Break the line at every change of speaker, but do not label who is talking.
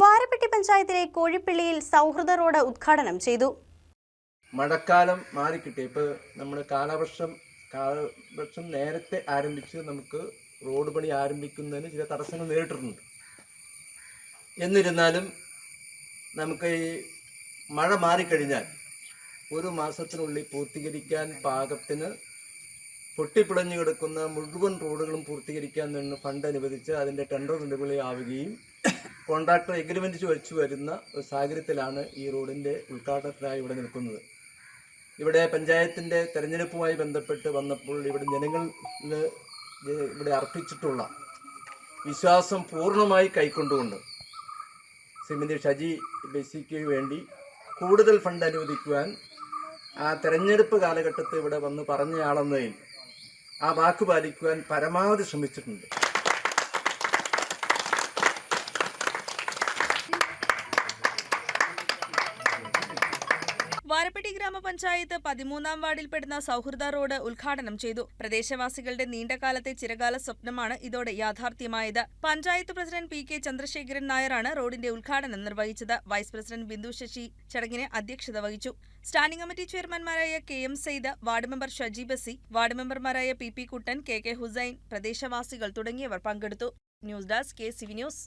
വാരപ്പെട്ടി പഞ്ചായത്തിലെ കോഴിപ്പള്ളിയിൽ സൗഹൃദ റോഡ് ഉദ്ഘാടനം ചെയ്തു.
മഴക്കാലം മാറിക്കിട്ടി. ഇപ്പോൾ നമ്മുടെ കാലവർഷം കാലവർഷം നേരത്തെ ആരംഭിച്ച് നമുക്ക് റോഡ് പണി ആരംഭിക്കുന്നതിന് ചില തടസ്സങ്ങൾ നേരിട്ടിട്ടുണ്ട്. എന്നിരുന്നാലും നമുക്ക് ഈ മഴ മാറിക്കഴിഞ്ഞാൽ ഒരു മാസത്തിനുള്ളിൽ പൂർത്തീകരിക്കാൻ പാകത്തിന് പൊട്ടിപ്പിളഞ്ഞു കിടക്കുന്ന മുഴുവൻ റോഡുകളും പൂർത്തീകരിക്കാൻ നിന്ന് ഫണ്ട് അനുവദിച്ച് അതിന്റെ ടെൻഡർ നിലവിളി കോൺട്രാക്ടർ എഗ്രിമെന്റ് വെച്ച് വരുന്ന ഒരു സാഹചര്യത്തിലാണ് ഈ റോഡിന്റെ ഉദ്ഘാടനത്തിനായി ഇവിടെ നിൽക്കുന്നത്. ഇവിടെ പഞ്ചായത്തിന്റെ തെരഞ്ഞെടുപ്പുമായി ബന്ധപ്പെട്ട് വന്നപ്പോൾ ഇവിടെ ജനങ്ങൾ ഇവിടെ അർപ്പിച്ചിട്ടുള്ള വിശ്വാസം പൂർണമായി കൈക്കൊണ്ടുകൊണ്ട് ശ്രീമതി ഷജി ബെസിക്ക് വേണ്ടി കൂടുതൽ ഫണ്ട് അനുവദിക്കുവാൻ ആ തെരഞ്ഞെടുപ്പ് കാലഘട്ടത്തിൽ ഇവിടെ വന്ന് പറഞ്ഞയാളെന്നതിൽ ആ വാക്ക് പാലിക്കുവാൻ പരമാവധി ശ്രമിച്ചിട്ടുണ്ട്.
വാരപ്പെട്ടി ഗ്രാമപഞ്ചായത്ത് പതിമൂന്നാം വാർഡിൽപ്പെടുന്ന സൗഹൃദ റോഡ് ഉദ്ഘാടനം ചെയ്തു. പ്രദേശവാസികളുടെ നീണ്ടകാലത്തെ ചിരകാല സ്വപ്നമാണ് ഇതോടെ യാഥാർത്ഥ്യമായത്. Panchayat president P K Chandrasekharan നായരാണ് റോഡിന്റെ ഉദ്ഘാടനം നിർവഹിച്ചത്. വൈസ് പ്രസിഡന്റ് ബിന്ദു ശശി ചടങ്ങിന് അധ്യക്ഷത വഹിച്ചു. Standing committee ചെയർമാൻമാരായ K M Sayed ward member Shaji Basi ward മെമ്പർമാരായ P P Kuttan K K Hussain പ്രദേശവാസികൾ തുടങ്ങിയവർ പങ്കെടുത്തു. News desk K C V news.